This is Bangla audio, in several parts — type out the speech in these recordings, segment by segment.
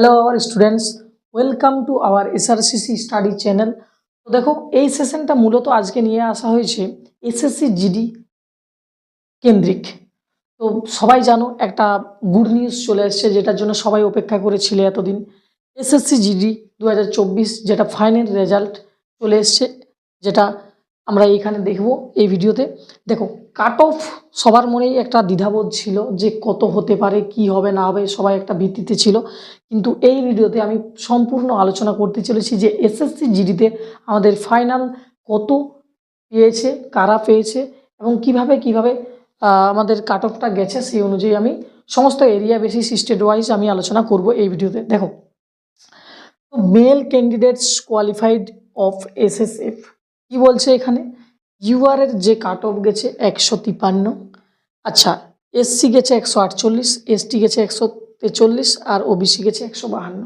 Hello our students welcome to our SRCC study channel তো দেখো, এই সেশনটা মূলত আজকে নিয়ে আসা হয়েছে এসএসসি জিডি কেন্দ্রিক। তো সবাই জানো, একটা গুড নিউজ চলে এসছে যেটার জন্য সবাই অপেক্ষা করেছিল এতদিন। এসএসসি জিডি দু হাজার চব্বিশ যেটা ফাইনাল রেজাল্ট চলে এসছে, যেটা আমরা এইখানে দেখব এই ভিডিওতে। দেখো কাট অফ সবার মনেই একটা দ্বিধাবোধ ছিল যে কত হতে পারে, কি হবে, না হবে, সবাই একটা ভিত্তিতে ছিল। কিন্তু এই ভিডিওতে আমি সম্পূর্ণ আলোচনা করতে চলেছি যে এসএসসি জিডিতে আমাদের ফাইনাল কত পেয়েছে, কারা পেয়েছে এবং কীভাবে কীভাবে আমাদের কাট অফটা গেছে সেই অনুযায়ী আমি সমস্ত এরিয়া বেসিস স্টেট ওয়াইজ আমি আলোচনা করব এই ভিডিওতে। দেখো male candidates qualified of SSF কি বলছে এখানে? ইউআর এর যে কাট অফ গেছে একশো তিপান্ন। আচ্ছা এসসি গেছে একশো আটচল্লিশ এসটি গেছে একশো তেচল্লিশ আর ওবিসি গেছে একশো বাহান্ন।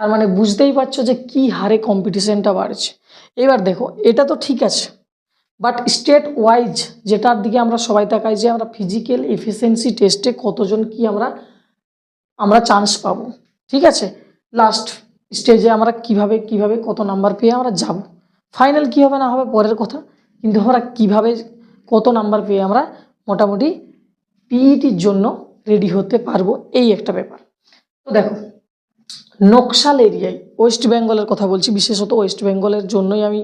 তার মানে বুঝতেই পারছ যে কি হারে কম্পিটিশনটা বাড়ছে। এবার দেখো, এটা তো ঠিক আছে বাট স্টেট ওয়াইজ যেটার দিকে আমরা সবাই তাকাই যে আমরা ফিজিক্যাল এফিসিয়েন্সি টেস্টে কতজন কি আমরা আমরা চান্স পাবো। ঠিক আছে? লাস্ট স্টেজে আমরা কীভাবে কীভাবে কত নাম্বার পেয়ে আমরা যাব। ফাইনাল কী হবে না হবে পরের কথা। কিন্তু আমরা কীভাবে কত নাম্বার পেয়ে আমরা মোটামুটি পিইটির জন্য রেডি হতে পারব এই একটা ব্যাপার। তো দেখো, নকশাল এরিয়ায় ওয়েস্ট বেঙ্গলের কথা বলছি, বিশেষত ওয়েস্ট বেঙ্গলের জন্যই আমি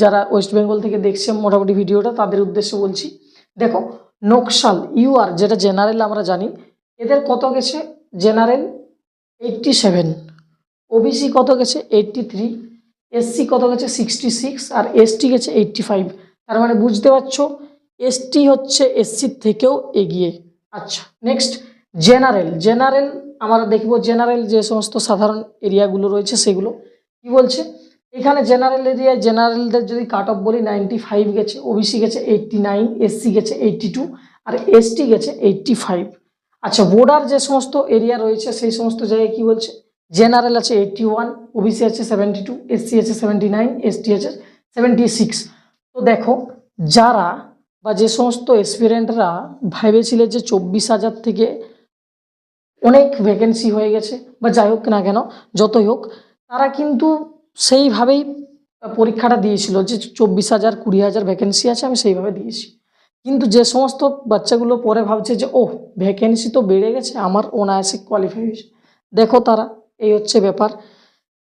যারা ওয়েস্ট বেঙ্গল থেকে দেখছে মোটামুটি ভিডিওটা, তাদের উদ্দেশ্যে বলছি, দেখো, নকশাল ইউআর যেটা জেনারেল আমরা জানি, এদের কত গেছে? জেনারেল এইটটি সেভেন ওবিসি কত গেছে? এইটটি থ্রি এসসি কত গেছে? সিক্সটি সিক্স আর এসটি গেছে এইটটি ফাইভ তার মানে বুঝতে পারছ এসটি হচ্ছে এসসির থেকেও এগিয়ে। আচ্ছা নেক্সট জেনারেল জেনারেল আমরা দেখব জেনারেল যে সমস্ত সাধারণ এরিয়াগুলো রয়েছে সেগুলো। কি বলছে? এখানে জেনারেল এরিয়ায় জেনারেলদের যদি কাট অফ বলি নাইনটি ফাইভ গেছে ওবিসি গেছে এইটটি নাইন এসসি গেছে এইটটি টু আর এসটি গেছে এইটটি ফাইভ আচ্ছা বোর্ডার যে সমস্ত এরিয়া রয়েছে, সেই সমস্ত জায়গায় কি বলছে? জেনারেল আছে এইটটি ওয়ান ওবিসি আছে সেভেন্টি টু এসসি আছে সেভেন্টি নাইন এসটি আছে সেভেন্টি সিক্স তো দেখো, যারা বা যে সমস্ত এক্সপিরিয়েন্টরা ভেবেছিলে যে চব্বিশ হাজার থেকে অনেক ভ্যাকেন্সি হয়ে গেছে, বা যাই হোক না কেন, যতই হোক, তারা কিন্তু সেইভাবেই পরীক্ষাটা দিয়েছিল যে চব্বিশ হাজার, কুড়ি হাজার ভ্যাকেন্সি আছে, আমি সেইভাবে দিয়েছি। কিন্তু যে সমস্ত বাচ্চাগুলো পরে ভাবছে যে ও ভ্যাকেন্সি তো বেড়ে গেছে, আমার অনায়াসে কোয়ালিফাই হয়েছে। দেখো তারা এই হচ্ছে ব্যাপার।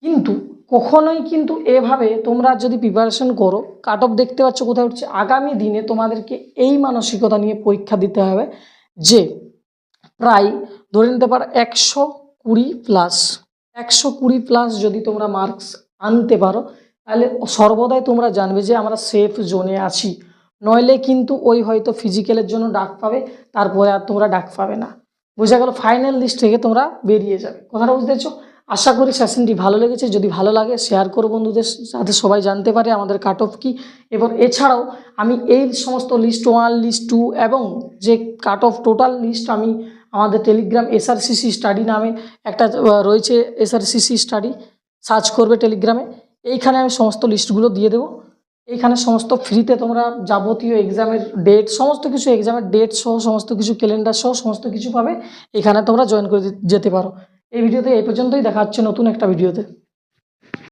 কিন্তু কখনোই কিন্তু এভাবে তোমরা যদি প্রিপারেশন করো কাট অফ দেখতে পাচ্ছ কোথায় উঠছে, আগামী দিনে তোমাদেরকে এই মানসিকতা নিয়ে পরীক্ষা দিতে হবে যে প্রায় ধরে নিতে পারো একশো কুড়ি প্লাস একশো কুড়ি প্লাস যদি তোমরা মার্কস আনতে পারো, তাহলে সর্বদাই তোমরা জানবে যে আমরা সেফ জোনে আছি। নইলে কিন্তু ওই হয়তো ফিজিক্যালের জন্য ডাক পাবে, তারপরে আর তোমরা ডাক পাবে না। বোঝা গেল ফাইনাল লিস্ট থেকে তোমরা বেরিয়ে যাবে। কথাটা বুঝতে পারছ আশা করি সেশনটি ভালো লেগেছে। যদি ভালো লাগে শেয়ার করো বন্ধুদের সাথে। সবাই জানতে পারে আমাদের কাট অফ কী। এবং এছাড়াও আমি এই সমস্ত লিস্ট ওয়ান লিস্ট টু এবং যে কাট অফ টোটাল লিস্ট আমি আমাদের টেলিগ্রাম এসআরসিসি স্টাডি নামে একটা রয়েছে এসআরসিসি স্টাডি সার্চ করবে টেলিগ্রামে এইখানে আমি সমস্ত লিস্টগুলো দিয়ে দেবো। এইখানে সমস্ত ফ্রিতে তোমরা যাবতীয় এক্সামের ডেট সমস্ত কিছু এক্সামের ডেট সহ, সমস্ত কিছু ক্যালেন্ডার সহ, সমস্ত কিছু পাবে। এখানে তোমরা জয়েন করে যেতে পারো। এই ভিডিওতে এই পর্যন্তই। দেখা হচ্ছে নতুন একটা ভিডিওতে